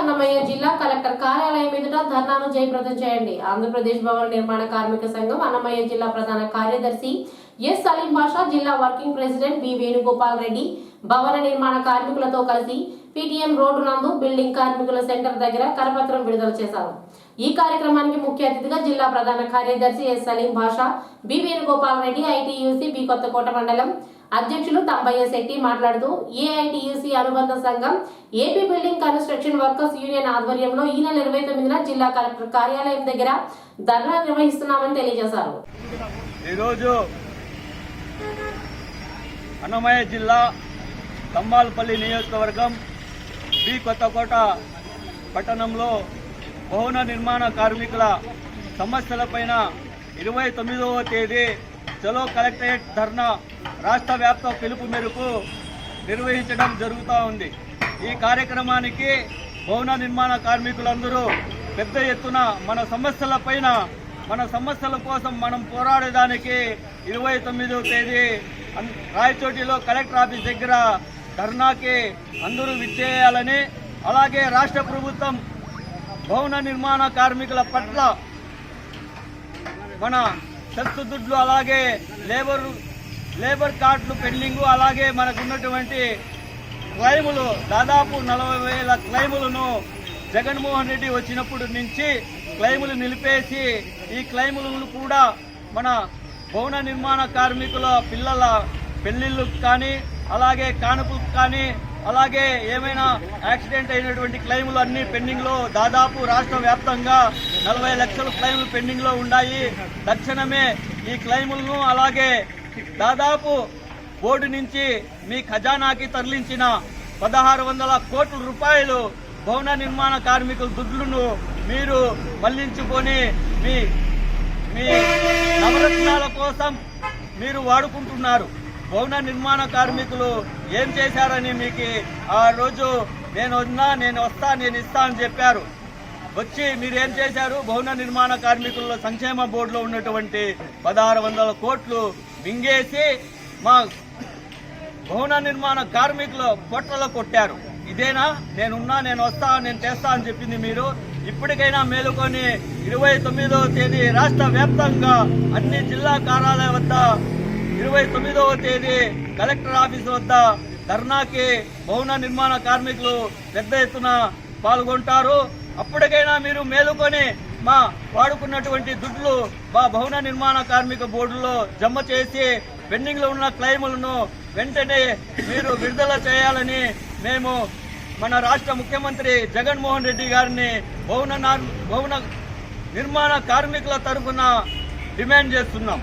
అన్నమయ్య జిల్లా కలెక్టర్ కార్యాలయం ఎదుట ధర్నాను జయప్రదం చేయండి. ఆంధ్రప్రదేశ్ భవన నిర్మాణ కార్మిక సంఘం అన్నమయ్య జిల్లా ప్రధాన కార్యదర్శి ఎస్ సలీం బాషా జిల్లా working president B Venugopal Reddy భవన నిర్మాణ కార్మికులతో కలిసి పీటీఎం రోడ్డు నందు బిల్డింగ్ కార్మికుల సెంటర్ దగ్గర కరపత్రం విడుదల చేశారు. ఈ కార్యక్రమానికి ముఖ్య అతిథిగా జిల్లా ప్రధాన కార్యదర్శి S Salim Basha B Venugopal Reddy ITUC B Kothakota మండలం అధ్యక్షులు తంబయ్య శెట్టి మాట్లాడుతూ ఏఐటియుసి అనుబంధ సంఘం AP building construction workers union ఆధ్వర్యంలో ఈ నెల ఇరవై తొమ్మిదిన జిల్లా కలెక్టర్ కార్యాలయం దగ్గర ధర్నా నిర్వహిస్తున్నామని తెలియజేశారు. ఈరోజు అన్నమయ్య జిల్లా తంబాలపల్లి నియోజకవర్గం బి కొత్తకోట పట్టణంలో భవన నిర్మాణ కార్మికుల సమస్యలపైన ఇరవై తొమ్మిదవ తేదీ చలో కలెక్టరేట్ ధర్నా రాష్ట్ర వ్యాప్త పిలుపు మేరకు నిర్వహించడం జరుగుతూ ఉంది. ఈ కార్యక్రమానికి భవన నిర్మాణ కార్మికులందరూ పెద్ద ఎత్తున మన సమస్యల పైన మన సమస్యల కోసం మనం పోరాడేదానికి ఇరవై తొమ్మిదవ తేదీ అన్- రాయచోటిలో కలెక్టర్ ఆఫీస్ దగ్గర ధర్నాకి అందరూ విచ్చేయాలని అలాగే రాష్ట్ర ప్రభుత్వం భవన నిర్మాణ కార్మికుల పట్ల మన సత్తు దుడ్లు అలాగే లేబర్ లేబర్ కార్డులు పెండింగు అలాగే మనకు ఉన్నటువంటి క్లైములు దాదాపు నలభై వేల క్లైములను జగన్మోహన్ రెడ్డి వచ్చినప్పటి నుంచి క్లైములు నిలిపేసి ఈ క్లైములను కూడా మన భవన నిర్మాణ కార్మికుల పిల్లల పెళ్ళిళ్ళకు కానీ అలాగే కానుకలకు కానీ అలాగే ఏమైనా యాక్సిడెంట్ అయినటువంటి క్లెయిములు అన్ని పెండింగ్లో దాదాపు రాష్ట్ర వ్యాప్తంగా నలభై లక్షల క్లెయిములు పెండింగ్లో ఉన్నాయి. తక్షణమే ఈ క్లెయిములను అలాగే దాదాపు బోర్డు నుంచి మీ ఖజానాకి తరలించిన పదహారు వందల కోట్ల రూపాయలు భవన నిర్మాణ కార్మికుల దుడ్లను మీరు మళ్ళించుకొని మీ మీ నవరత్నాల కోసం మీరు వాడుకుంటున్నారు. భవన నిర్మాణ కార్మికులు ఏం చేశారని మీకు ఆ రోజు నేను ఉన్నా నేను వస్తా నేను ఇస్తా అని చెప్పారు. వచ్చి మీరు ఏం చేశారు? భవన నిర్మాణ కార్మికుల సంక్షేమ బోర్డులో ఉన్నటువంటి పదహారు వందల కోట్లు మింగేసి మా భవన నిర్మాణ కార్మికులు పొట్టలో కొట్టారు. ఇదేనా? నేనున్నా నేను వస్తా నేను చేస్తా అని చెప్పింది మీరు. ఇప్పటికైనా మేలుకొని ఇరవై తొమ్మిదో తేదీ రాష్ట్ర వ్యాప్తంగా అన్ని జిల్లా కార్యాలయ వద్ద ఇరవై తొమ్మిదవ తేదీ కలెక్టర్ ఆఫీస్ వద్ద ధర్నాకి భవన నిర్మాణ కార్మికులు పెద్ద ఎత్తున పాల్గొంటారు. అప్పటికైనా మీరు మేలుకొని మా వాడుకున్నటువంటి దుడ్లు మా భవన నిర్మాణ కార్మిక బోర్డులో జమ చేసి పెండింగ్లో ఉన్న క్లెయిములను వెంటనే మీరు విడుదల చేయాలని మేము మన రాష్ట్ర ముఖ్యమంత్రి జగన్మోహన్ రెడ్డి గారిని భవన నార్- భవన నిర్మాణ కార్మికుల తరఫున డిమాండ్ చేస్తున్నాం.